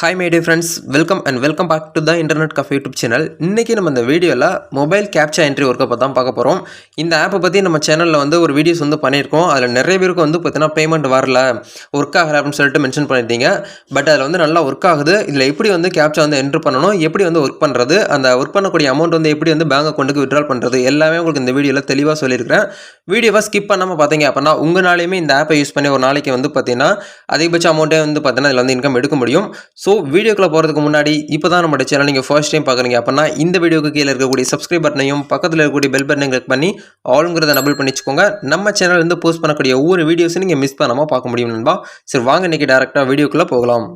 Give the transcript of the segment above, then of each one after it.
Hi my dear friends welcome and welcome back to the internet cafe YouTube channel இன்றைக்கி நம்ம இந்த வீடியோவில் mobile captcha entry ஒர்க்கை பற்றி தான் பார்க்க போகிறோம் இந்த ஆப்பை பற்றி நம்ம சேனலில் வந்து ஒரு வீடியோஸ் வந்து பண்ணியிருக்கோம். அதில் நிறைய பேருக்கு வந்து பார்த்தீங்கன்னா பேமெண்ட் வரல ஒர்க் ஆகலை அப்படின்னு சொல்லிட்டு மென்ஷன் பண்ணியிருந்தீங்க. பட் அதில் வந்து நல்லா ஒர்க் ஆகுது. இதில் எப்படி வந்து கேப்சா வந்து என்ட்ரு பண்ணணும்? எப்படி வந்து ஒர்க் பண்ணுறது அந்த ஒர்க் பண்ணக்கூடிய அமௌண்ட் வந்து எப்படி வந்து பேங்க் அக்கௌண்ட்டுக்கு விட்ரால் பண்ணுறது எல்லாமே உங்களுக்கு இந்த வீடியோவில் தெளிவாக சொல்லியிருக்கிறேன். வீடியோவை ஸ்கிப் பண்ணாமல் பார்த்தீங்க அப்படின்னா நாளையுமே இந்த ஆப்பை யூஸ் பண்ணி ஒரு நாளைக்கு வந்து பார்த்தீங்கன்னா அதிகபட்ச அமௌண்ட்டே வந்து பார்த்தீங்கன்னா இதில் வந்து இன்கம் எடுக்க முடியும். ஸோ வீடியோக்குள்ளே போகிறதுக்கு முன்னாடி இப்போ தான் நம்மளோட சேனல் நீங்கள் ஃபர்ஸ்ட் டைம் பார்க்குறீங்க அப்படின்னா இந்த வீடியோக்கு கீழே இருக்கக்கூடிய சப்ஸ்கிரைப் பட்டனையும் பக்கத்தில் இருக்கக்கூடிய பெல் பட்டனையும் கிளிக் பண்ணி ஆளுங்கிறத டபுள் பண்ணி வச்சுக்கோங்க நம்ம சேனல் வந்து போஸ்ட் பண்ணக்கூடிய ஒவ்வொரு வீடியோஸும் நீங்கள் மிஸ் பண்ணாமல் பார்க்க முடியும் நண்பா. சரி வாங்க இன்றைக்கி டேரெக்டாக வீடியோக்குள்ளே போகலாம்.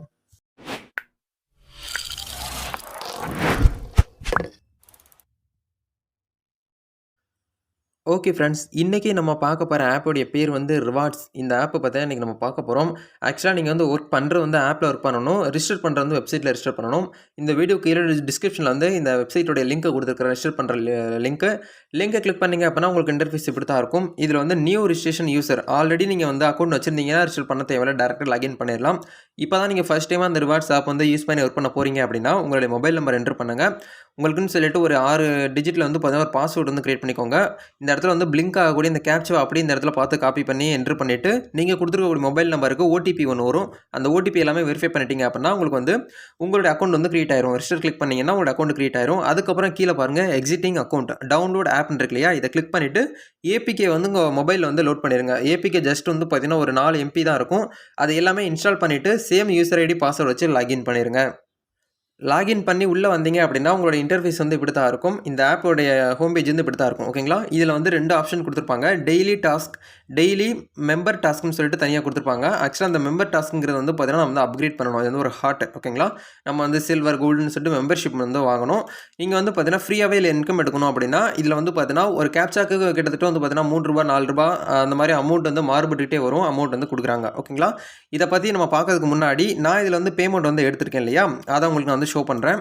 ஓகே ஃப்ரெண்ட்ஸ் இன்றைக்கி நம்ம பார்க்க போகிற ஆப்போடைய பேர் வந்து ரிவார்ட்ஸ் இந்த ஆப்பை பற்றி இன்றைக்கி நம்ம பார்க்க போகிறோம் ஆக்சுவலாக நீங்கள் வந்து ஒர்க் பண்ணுறது வந்து ஆப்பில் ஒர்க் பண்ணணும். ரிஜிஸ்டர் பண்ணுறது வந்து வெப்சைட்டில் ரிஜிஸ்டர் பண்ணணும். இந்த வீடியோ கீழே டிஸ்கிரிப்ஷனில் வந்து இந்த வெப்சைட்டோடைய லிங்க்கை கொடுத்துருக்குற ரிஜிஸ்டர் பண்ணுற லிங்க்கு லிங்கை கிளிக் பண்ணிங்க அப்படின்னா உங்களுக்கு இன்டர்ஃபேஸ் இப்படி தான் இருக்கும். இதில் வந்து நியூ ரிஜிஸ்ட்ரேஷன் யூசர் ஆல்ரெடி நீங்கள் வந்து அக்கௌண்ட் வச்சிருந்தீங்கன்னா ரிஜிஸ்டர் பண்ண தேவையில்ல. டேரெக்டாக லாகின் பண்ணிடலாம் இப்போ தான் நீங்கள் ஃபஸ்ட் டைமாக அந்த ரிவார்ட்ஸ் ஆப் வந்து யூஸ் பண்ணி ஒர்க் பண்ண போகிறீங்க அப்படின்னா உங்களுடைய மொபைல் நம்பர் என்ட்ரு பண்ணுங்கள் உங்களுக்குன்னு சொல்லிட்டு ஒரு ஆறு டிஜிட்டில் வந்து பார்த்தீங்கன்னா ஒரு பாஸ்வேர்டு வந்து க்ரியேட் பண்ணிக்கோங்க. இந்த இடத்துல வந்து பிளிங்க் ஆகக்கூடிய இந்த கேப்சா அப்படி இந்த இடத்துல பார்த்து காப்பி பண்ணி என்ட்ரு பண்ணிவிட்டு நீங்கள் கொடுத்துருக்கக்கூடிய மொபைல் நம்பருக்கு ஓடிபி ஒன்று வரும். அந்த ஓடிபி எல்லாமே வெரிஃபை பண்ணிட்டீங்க அப்படின்னா உங்களுக்கு வந்து உங்களுடைய அக்கௌண்ட் வந்து கிரியேட் ஆயிரும். ரிஜிஸ்டர் கிளிக் பண்ணிங்கன்னா உங்களோட அக்கௌண்ட் கிரியேட் ஆயிரும். அதுக்கப்புறம் கீழே பாருங்கள் எக்ஸிட்டிங் அக்கௌண்ட் டவுன்லோட் ஆப் இருக்கு இல்லையா? இதை கிளிக் பண்ணிவிட்டு ஏபிகே வந்து உங்கள் மொபைலில் வந்து லோட் பண்ணிடுங்க ஏபிகே ஜஸ்ட் வந்து பார்த்தீங்கன்னா ஒரு நாலு எம்பி தான் இருக்கும். அது எல்லாமே இன்ஸ்டால் பண்ணிவிட்டு சேம் யூசர் ஐடி பாஸ்வேர்டு வச்சு லாகின் பண்ணிடுங்க லாகின் பண்ணி உள்ளே வந்தீங்க அப்படின்னா உங்களோட இன்டர்ஃபேஸ் வந்து இப்படி தான் இருக்கும். இந்த ஆப்போடைய ஹோம் பேஜ் வந்து இப்படி தான் இருக்கும் ஓகேங்களா இதில் வந்து ரெண்டு ஆப்ஷன் கொடுத்துருப்பாங்க. டெய்லி டாஸ்க் டெய்லி மெம்பர் டாஸ்க்னு சொல்லிட்டு தனியாக கொடுத்துருப்பாங்க. ஆக்சுவலாக அந்த மெம்பர் டாஸ்க்குங்கிறது வந்து பார்த்திங்கன்னா நம்ம வந்து அப்கிரேட் பண்ணணும். அது வந்து ஒரு ஹார்ட் ஓகேங்களா நம்ம வந்து சில்வர் கோல்டுன்னு சொல்லிட்டு மெம்பர்ஷிப் வந்து வாங்கணும். நீங்கள் வந்து பார்த்தீங்கன்னா ஃப்ரீயாகவே இல்லை இன்கம் எடுக்கணும் அப்படின்னா இதில் வந்து பார்த்தீங்கன்னா ஒரு கேப்சாக்கு கிட்டத்தட்ட வந்து பார்த்தீங்கன்னா மூணு ரூபா நாலு ரூபா அந்த மாதிரி அமௌண்ட் வந்து மாறுபட்டுகிட்டே வரும். அமௌண்ட் வந்து கொடுக்குறாங்க. ஓகேங்களா இதை பற்றி நம்ம பார்க்கறதுக்கு முன்னாடி நான் இதில் வந்து பேமெண்ட் வந்து எடுத்திருக்கேன் இல்லையா? அதை உங்களுக்கு நான் வந்து ஷோ பண்ணுறேன்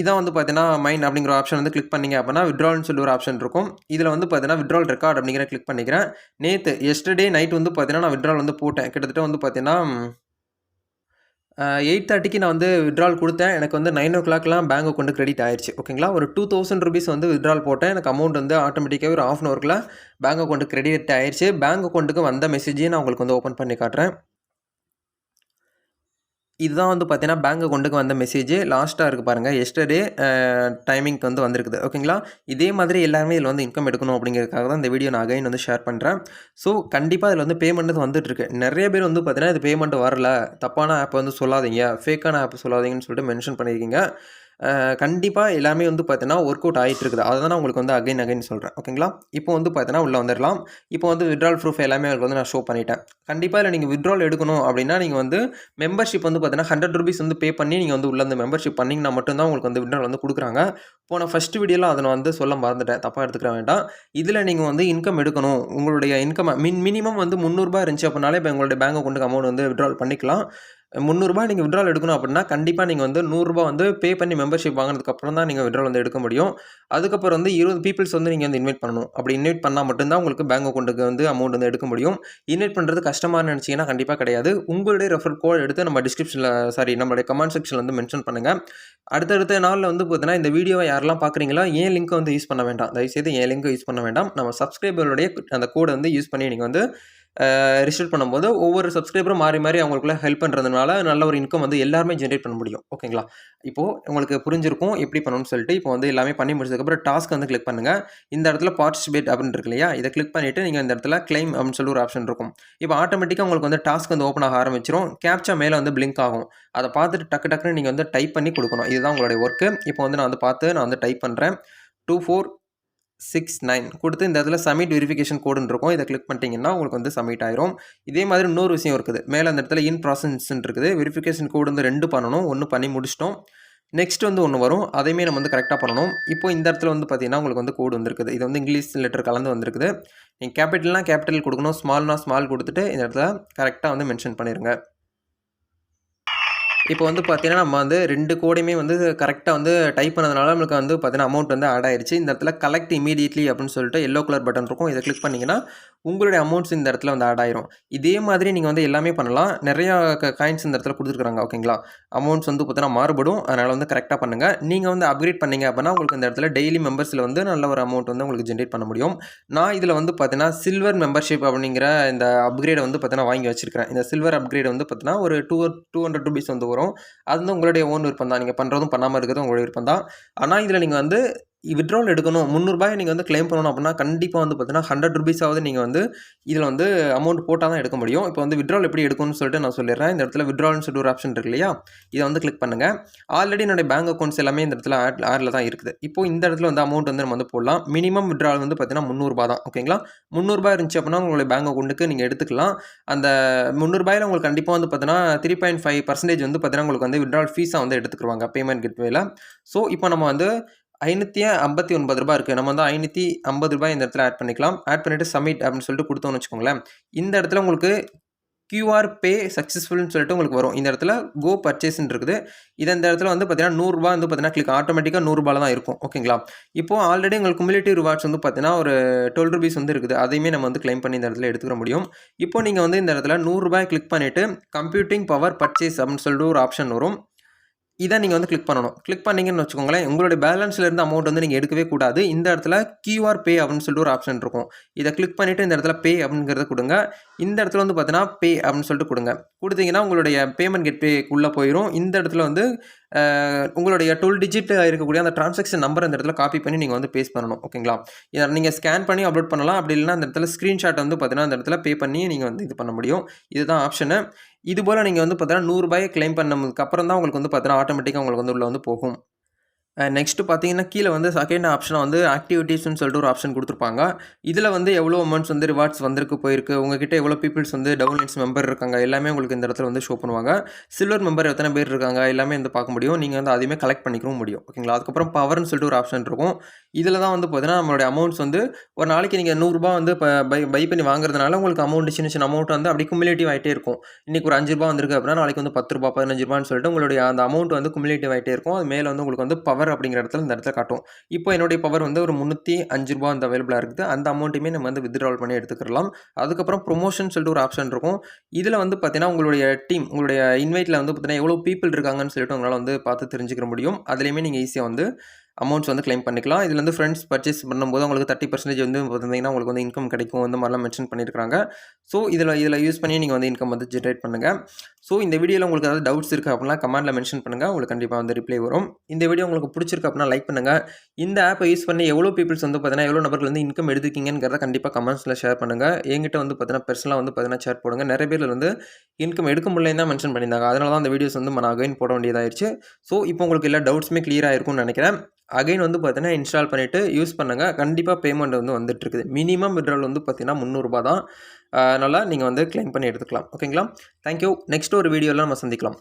இதான் வந்து பார்த்தீங்கன்னா மைன் அப்படிங்கிற ஆப்ஷன் வந்து கிளிக் பண்ணிங்க அப்படின்னா விட்ரால்னு சொல்லி ஒரு ஆப்ஷன் இருக்கும். இதில் வந்து பார்த்தீங்கன்னா விட்ரால் ரெக்கார்ட் அப்படிங்கிற கிளிக் பண்ணிக்கிறேன். நேற்று எஸ்டர்டே நைட் வந்து பார்த்தீங்கன்னா நான் விட்ரால் வந்து போட்டேன். கிட்டத்தட்ட வந்து பார்த்தீங்கன்னா எயிட் தேர்ட்டிக்கு நான் வந்து விட்ரால் கொடுத்தேன். எனக்கு வந்து நைன் ஓ கிளாக்லாம் பேங்க் அக்கௌண்ட் கிரெடிட் ஆயிடுச்சு ஓகேங்களா ஒரு டூ தௌசண்ட் ருபீஸ் வந்து விட்ரால் போட்டேன். எனக்கு அமௌண்ட் வந்து ஆட்டோமேட்டிக்காக ஒரு ஆஃப் அன் ஹவர்க்கில் பேங்க் அக்கௌண்ட் கிரெடிட் ஆயிடுச்சு பேங்க் அக்கௌண்ட்டுக்கு வந்த மெசேஜையும் நான் உங்களுக்கு வந்து ஓப்பன் பண்ணி காட்டுறேன். இதுதான் வந்து பார்த்தீங்கன்னா பேங்க் அக்கௌண்ட்டுக்கு வந்த மெசேஜ் லாஸ்ட்டாக இருக்குது பாருங்கள் எஸ்டர்டே டைமிங்க்கு வந்து வந்திருக்குது. ஓகேங்களா இதே மாதிரி எல்லாருமே இதில் வந்து இன்கம் எடுக்கணும் அப்படிங்கிறதுக்காக தான் இந்த வீடியோ நான் அகைன் வந்து ஷேர் பண்ணுறேன் ஸோ கண்டிப்பாக இதில் வந்து பேமெண்ட் வந்துட்டுருக்கு நிறைய பேர் வந்து பார்த்தீங்கன்னா இது பேமெண்ட் வரல. தப்பான ஆப் வந்து சொல்லாதீங்க. ஃபேக்கான ஆப் சொல்லாதீங்கன்னு சொல்லிட்டு மென்ஷன் பண்ணியிருக்கீங்க. கண்டிப்பாக எல்லாமே வந்து பார்த்தீங்கன்னா ஒர்க் அவுட் ஆகிட்டு இருக்குது அதை தான் நான் உங்களுக்கு வந்து அகைன் அகைன் சொல்கிறேன் ஓகேங்களா இப்போ வந்து பார்த்தீங்கன்னா உள்ளே வந்துடலாம் இப்போ வந்து விட்ரால் ப்ரூஃப் எல்லாமே உங்களுக்கு வந்து நான் ஷோ பண்ணிட்டேன். கண்டிப்பாக இல்லை நீங்கள் விட்ரால் எடுக்கணும் அப்படின்னா நீங்கள் வந்து மெம்பர்ஷிப் வந்து பார்த்தீங்கன்னா ஹண்ட்ரட் ருபீஸ் வந்து பே பண்ணி நீங்கள் வந்து உள்ளே அந்த மெம்பர்ஷிப் பண்ணிங்கன்னா மட்டும்தான் உங்களுக்கு வந்து விட்ரால் வந்து கொடுக்குறாங்க. போன ஃபஸ்ட் வீடியோவில் அதை நான் வந்து சொல்ல மறந்துட்டேன். தப்பாக எடுத்துக்கிற வேண்டாம். இதில் நீங்கள் வந்து இன்கம் எடுக்கணும். உங்களுடைய இன்கம் மின் மினிமம் வந்து முந்நூறுபா இருந்துச்சு அப்படின்னாலே இப்போ உங்களுடைய பேங்க் அக்கௌண்ட்டுக்கு அமௌண்ட் வந்து விட்ரால் பண்ணிக்கலாம். முந்நூறுரூபா நீங்கள் விட்ரால் எடுக்கணும் அப்படின்னா கண்டிப்பாக நீங்கள் வந்து நூறுரூபா வந்து பே பண்ணி மெம்பர்ஷிப் வாங்கினதுக்கப்புறம் தான் நீங்கள் விட்ரால் வந்து எடுக்க முடியும். அதுக்கப்புறம் வந்து இருபது பீப்புள்ஸ் வந்து நீங்கள் வந்து இன்வைட் பண்ணணும். அப்படி இன்வைட் பண்ணால் மட்டும்தான் உங்களுக்கு பேங்க் அக்கௌண்ட்டுக்கு வந்து அமௌண்ட் வந்து எடுக்க முடியும். இன்வைட் பண்ணுறது கஷ்டமாக நினச்சிங்கன்னா கண்டிப்பாக கிடையாது. உங்களுடைய ரெஃபர் கோட் எடுத்து நம்ம டிஸ்கிரிப்ஷனில் சாரி நம்மளுடைய கமெண்ட் செக்ஷனில் வந்து மென்ஷன் பண்ணுங்கள் அடுத்தடுத்த நாளில் வந்து பார்த்தீங்கன்னா இந்த வீடியோவை யாரெல்லாம் பார்க்குறீங்களோ ஏன் லிங்க்கை வந்து யூஸ் பண்ண வேண்டாம். தயவுசெய்து ஏன் லிங்க்கை யூஸ் பண்ண வேண்டாம். நம்ம சப்ஸ்கிரைபருடைய அந்த கோடை வந்து யூஸ் பண்ணி நீங்கள் வந்து ரிஜிஸ்டர் பண்ணும்போது ஒவ்வொரு சப்ஸ்கிரைபரும் மாறி மாறி அவங்களுக்குள்ள ஹெல்ப் பண்ணுறதுனால நல்ல ஒரு இன்கம் வந்து எல்லாருமே ஜென்ரேட் பண்ண முடியும். ஓகேங்களா இப்போது உங்களுக்கு புரிஞ்சிருக்கும் எப்படி பண்ணணும்னு சொல்லிட்டு இப்போ வந்து எல்லாமே பண்ணி முடிச்சதுக்கப்புறம் டாஸ்க் வந்து கிளிக் பண்ணுங்கள் இந்த இடத்துல பார்ட்டிசிபேட் அப்படின்னு இருக்கு இல்லையா? இதை கிளிக் பண்ணிவிட்டு நீங்கள் இந்த இடத்துல கிளைம் அப்படின்னு சொல்லி ஒரு ஆப்ஷன் இருக்கும். இப்போ ஆட்டோமேட்டிக்காக உங்களுக்கு வந்து டாஸ்க் வந்து ஓப்பன் ஆக ஆரம்பிச்சிரும். கேப்ச்சா மேலே வந்து பிளிங்க் ஆகும். அதை பார்த்துட்டு டக்கு டக்குன்னு நீங்கள் வந்து டைப் பண்ணி கொடுக்கணும். இதுதான் உங்களுடைய ஒர்க்கு இப்போ வந்து நான் வந்து பார்த்து நான் வந்து டைப் பண்ணுறேன் டூ ஃபோர் சிக்ஸ் நைன் கொடுத்து இந்த இடத்துல சமிட் வெரிஃபிகேஷன் கோடுன்னு இருக்கும். இதை கிளிக் பண்ணிட்டீங்கன்னா உங்களுக்கு வந்து சமிட் ஆயிரும். இதே மாதிரி இன்னொரு விஷயம் இருக்குது. மேலே அந்த இடத்துல இன் ப்ராசஸ்ன்னு இருக்குது. வெரிஃபிகேஷன் கோடு வந்து ரெண்டு பண்ணணும். ஒன்று பண்ணி முடிச்சிட்டோம். நெக்ஸ்ட் வந்து ஒன்று வரும். அதையுமே நம்ம வந்து கரெக்டாக பண்ணணும். இப்போ இந்த இடத்துல வந்து பார்த்தீங்கன்னா உங்களுக்கு வந்து கோடு வந்திருக்குது. இது வந்து இங்கிலீஷ் லெட்டர் கலந்து வந்திருக்குது. நீங்கள் கேபிட்டல்னால் கேபிட்டல் கொடுக்கணும். ஸ்மால்னால் ஸ்மால் கொடுத்துட்டு இந்த இடத்துல கரெக்டாக வந்து மென்ஷன் பண்ணிடுங்க இப்போ வந்து பார்த்தீங்கன்னா நம்ம வந்து ரெண்டு கோடையுமே வந்து கரெக்டாக வந்து டைப் பண்ணதுனால நம்மளுக்கு வந்து பார்த்தீங்கன்னா அமௌண்ட் வந்து ஆட் ஆயிடுச்சு இந்த இடத்துல கலெக்ட் இமீடியட்லி அப்படின்னு சொல்லிட்டு எல்லோ கலர் பட்டன் இருக்கும். இதை கிளிக் பண்ணிங்கன்னா உங்களுடைய அமௌண்ட்ஸ் இந்த இடத்துல வந்து ஆட் ஆயிரும். இதே மாதிரி நீங்கள் வந்து எல்லாமே பண்ணலாம். நிறையா காயின்ஸ் இந்த இடத்துல கொடுத்துருக்காங்க ஓகேங்களா அமௌண்ட்ஸ் வந்து பார்த்தீங்கன்னா மாறுபடும். அதனால் வந்து கரெக்டாக பண்ணுங்கள் நீங்கள் வந்து அப்கிரேட் பண்ணீங்க அப்படின்னா உங்களுக்கு இந்த இடத்துல டெய்லி மெம்பர்ஸில் வந்து நல்ல ஒரு அமௌண்ட் வந்து உங்களுக்கு ஜென்ரேட் பண்ண முடியும். நான் இதில் வந்து பார்த்தீங்கன்னா சில்வர் மெம்பர்ஷிப் அப்படிங்கிற இந்த அப்கிரேடை வந்து பார்த்தீங்கன்னா வாங்கி வச்சிருக்கிறேன். இந்த சில்வர் அப்கிரேட் வந்து பார்த்தீங்கன்னா ஒரு டூ டூ ஹண்ட்ரட் ருபீஸ் வந்து வரும். அது வந்து உங்களுடைய ஓன் விருப்பம் தான் நீங்கள் பண்ணுறதும் பண்ணாமல் இருக்கிறதும் உங்களுடைய விருப்பம் தான் ஆனால் இதில் நீங்கள் வந்து விட்ரால் எடுக்கணும். முந்நூறுபாய் நீங்கள் வந்து க்ளைம் பண்ணணும் அப்படின்னா கண்டிப்பாக வந்து பார்த்தீங்கன்னா ஹண்ட்ரட் ருபீஸாவது நீங்கள் வந்து இதில் வந்து அமௌண்ட் போட்டால் தான் எடுக்க முடியும். இப்போ வந்து விட்ரால் எப்படி எடுக்கணும்னு சொல்லிட்டு நான் சொல்லிடுறேன். இந்த இடத்துல விட்ரால்னு சொல்லிட்டு ஒரு ஆப்ஷன் இருக்கு இல்லையா? இதை வந்து கிளிக் பண்ணுங்கள் ஆல்ரெடி என்னுடைய பேங்க் அக்கௌண்ட்ஸ் எல்லாமே இந்த இடத்துல ஆட் ஆடில் தான் இருக்குது. இப்போ இந்த இடத்துல வந்து அமௌண்ட் வந்து நம்ம வந்து போடலாம். மினிமம் விட்ரால் வந்து பார்த்தீங்கன்னா முந்நூறுபா தான். ஓகேங்களா முந்நூறுபா இருந்துச்சு அப்படின்னா உங்களுடைய பேங்க் அக்கௌண்ட்டுக்கு நீங்கள் எடுத்துக்கலாம். அந்த முந்நூறுபாயில் உங்களுக்கு கண்டிப்பாக வந்து பார்த்தீங்கன்னா த்ரீ பாயிண்ட் ஃபைவ் பர்சன்டேஜ் வந்து பார்த்தீங்கன்னா உங்களுக்கு வந்து விட்ரால் ஃபீஸாக வந்து எடுத்துக்கிடுவாங்க பேமெண்ட் கெட்வேல ஸோ இப்போ நம்ம வந்து ஐநூற்றி ஐம்பத்தி ஒன்பது ரூபாய் இருக்குது நம்ம வந்து ஐநூற்றி ஐம்பது ரூபாய் இந்த இடத்துல ஆட் பண்ணிக்கலாம். ஆட் பண்ணிவிட்டு சப்மிட் அப்படின்னு சொல்லிட்டு கொடுத்தோம்னு வச்சுக்கோங்களேன். இந்த இடத்துல உங்களுக்கு கியூஆர் பே சக்ஸஸ்ஃபுல்னு சொல்லிட்டு உங்களுக்கு வரும். இந்த இடத்துல கோ பர்ச்சேஸ்ன்னு இருக்குது. இது இந்த இடத்துல வந்து பார்த்தீங்கன்னா நூறுரூவா வந்து பார்த்தீங்கன்னா கிளிக் ஆட்டோமேட்டிக்காக நூறுரூபாவில் தான் இருக்கும். ஓகேங்களா இப்போ ஆல்ரெடி உங்களுக்கு குமுலேட்டிவ் ரிவார்ட்ஸ் வந்து பார்த்தீங்கன்னா ஒரு டுவெல் ருபீஸ் வந்து இருக்குது. அதையுமே நம்ம வந்து கிளைம் பண்ணி இந்த இடத்துல எடுத்துக்க முடியும். இப்போ நீங்கள் வந்து இந்த இடத்துல நூறுரூபாய் கிளிக் பண்ணிவிட்டு கம்ப்யூட்டிங் பவர் பர்ச்சேஸ் அப்படின்னு சொல்லிட்டு ஒரு ஆப்ஷன் வரும். இதை நீங்கள் வந்து கிளிக் பண்ணணும். கிளிக் பண்ணிங்கன்னு வச்சுக்கோங்களேன் உங்களுடைய பேலன்ஸ்லேருந்து அமௌண்ட் வந்து நீங்கள் எடுக்கவே கூடாது. இந்த இடத்துல கியூஆர் பே அப்படின்னு சொல்லிட்டு ஒரு ஆப்ஷன் இருக்கும். இதை கிளிக் பண்ணிவிட்டு இந்த இடத்துல பே அப்படிங்கிறத கொடுங்க. இந்த இடத்துல வந்து பார்த்தீங்கன்னா பே அப்படின்னு சொல்லிட்டு கொடுங்க. கொடுத்தீங்கன்னா உங்களுடைய பேமெண்ட் கெட்வேக்குள்ளே போயிடும் இந்த இடத்துல வந்து உங்களுடைய டுவெல் டிஜிட் இருக்கக்கூடிய அந்த ட்ரான்சாக்ஷன் நம்பர் அந்த இடத்துல காப்பி பண்ணி நீங்கள் வந்து பேஸ் பண்ணணும் ஓகேங்களா இதை நீங்கள் ஸ்கேன் பண்ணி அப்லோட் பண்ணலாம். அப்படி இல்லைனா அந்த இடத்துல ஸ்க்ரீன்ஷாட் வந்து பார்த்தீங்கன்னா அந்த இடத்துல பே பண்ணி நீங்கள் வந்து இது பண்ண முடியும். இதுதான் ஆப்ஷனு இது போல் நீங்கள் வந்து பார்த்தீங்கன்னா நூறுரூபாயை கிளைம் பண்ணதுக்கப்புறம் தான் உங்களுக்கு வந்து பார்த்தீங்கன்னா ஆட்டோமேட்டிக்காக உங்களுக்கு வந்து உள்ளே வந்து போகும். நெக்ஸ்ட்டு பார்த்தீங்கன்னா கீழே வந்து செகண்ட் ஆப்ஷனை வந்து ஆக்டிவிட்டீஸ்னு சொல்லிட்டு ஒரு ஆப்ஷன் கொடுத்துருப்பாங்க. இதில் வந்து எவ்வளோ அமௌண்ட்ஸ் வந்து ரிவார்ட்ஸ் வந்திருக்கு போயிருக்கு உங்ககிட்ட எவ்வளோ பீப்புள்ஸ் வந்து டவுன்லைன்ஸ் மெம்பர் இருக்காங்க எல்லாமே உங்களுக்கு இந்த இடத்துல வந்து ஷோ பண்ணுவாங்க. சில்வர் மெம்பர் எத்தனை பேர் இருக்காங்க எல்லாமே வந்து பார்க்க முடியும். நீங்கள் வந்து அதையுமே கலெக்ட் பண்ணிக்கவும் முடியும் ஓகேங்களா அதுக்கப்புறம் பவர்னு சொல்லிட்டு ஒரு ஆப்ஷன் இருக்கும். இதில் தான் வந்து பார்த்தீங்கன்னா நம்மளுடைய அமௌண்ட்ஸ் வந்து ஒரு நாளைக்கு நீங்கள் நூறுரூபா வந்து பை பை பண்ணி வாங்குறதுனால உங்களுக்கு அமௌண்ட் சின்ன சின்ன அமௌண்ட் வந்து அப்படி குமிலேட்டிவ் ஆகிட்டே இருக்கும். இன்றைக்கி ஒரு அஞ்சு ரூபா வந்திருக்கு அப்படின்னா நாளைக்கு வந்து பத்து ரூபா பதினஞ்சு ரூபான்னு சொல்லிட்டு உங்களுடைய அந்த அமௌண்ட் வந்து குமிலேட்டிவ் ஆகிட்டே இருக்கும். அது மேலே வந்து உங்களுக்கு வந்து பவர் அப்படிங்கிற இடத்துல இந்த இடத்துல காட்டும் இப்போ என்னுடைய பவர் வந்து ஒரு முந்நூற்றி அஞ்சு ரூபா வந்து அவைலபிளாக இருக்குது. அந்த அமௌண்ட்டுமே நம்ம வந்து வித்ட்ரால் பண்ணி எடுத்துக்கலாம் அதுக்கப்புறம் ப்ரொமோஷன் சொல்லிட்டு ஒரு ஆப்ஷன் இருக்கும். இதில் வந்து பார்த்தீங்கன்னா உங்களுடைய டீம் உங்களுடைய இன்வைட்டில் வந்து பார்த்தீங்கன்னா எவ்வளோ பீப்புள் இருக்காங்கன்னு சொல்லிட்டு உங்களால் வந்து பார்த்து தெரிஞ்சுக்க முடியும். அதுலேயுமே நீங்கள் ஈஸியாக வந்து அமௌண்ட்ஸ் வந்து கிளைம் பண்ணிக்கலாம். இதில் வந்து ஃப்ரெண்ட்ஸ் பர்ச்சேஸ் பண்ணும்போது உங்களுக்கு தேர்ட்டி பர்சன்டேஜ் வந்து பார்த்தீங்கன்னா உங்களுக்கு வந்து இன்கம் கிடைக்கும். அந்த மாதிரிலாம் மென்ஷன் பண்ணியிருக்காங்க ஸோ இதில் இதில் யூஸ் பண்ணி நீங்கள் வந்து இன்கம் வந்து ஜென்ரேட் பண்ணுங்கள் ஸோ இந்த வீடியோவில் உங்களுக்கு ஏதாவது டவுட்ஸ் இருக்குது அப்படின்னா கமெண்ட்டில் மென்ஷன் பண்ணுங்கள் உங்களுக்கு கண்டிப்பாக வந்து ரிப்ளை வரும். இந்த வீடியோ உங்களுக்கு பிடிச்சிருக்கு அப்படின்னா லைக் பண்ணுங்கள் இந்த ஆப்பை யூஸ் பண்ணி எவ்வளோ பீப்பிள்ஸ் வந்து பார்த்தீங்கன்னா எவ்வளோ நபர்கள் வந்து இன்கம் எடுத்துக்கிங்கிறத கண்டிப்பாக கமெண்ட்ஸில் ஷேர் பண்ணுங்கள் எங்கிட்ட வந்து பார்த்தீங்கன்னா பெர்சனலாக வந்து பார்த்தீங்கன்னா ஷேர் போடுங்க. நிறைய பேர் வந்து இன்கம் எடுக்க முடியலன்னு தான் மென்ஷன் பண்ணியிருந்தாங்க. அதனால தான் அந்த வீடியோஸ் வந்து நான் அகைன் போட வேண்டியதாயிருச்சு. ஸோ இப்போ உங்களுக்கு எல்லா டவுட்ஸுமே கிளியராக இருக்கும்னு நினைக்கிறேன். அகைன் வந்து பார்த்தீங்கன்னா இன்ஸ்டால் பண்ணிவிட்டு யூஸ் பண்ணுங்கள் கண்டிப்பாக பேமெண்ட் வந்து வந்துட்டுருக்குது. மினிமம் விட்ரால் வந்து பார்த்தீங்கன்னா முந்நூறுரூபா தான். அதனால் நீங்கள் வந்து கிளைம் பண்ணி எடுத்துக்கலாம். ஓகேங்களா தேங்க்யூ நெக்ஸ்ட் ஒரு வீடியோவில் நம்ம சந்திக்கலாம்.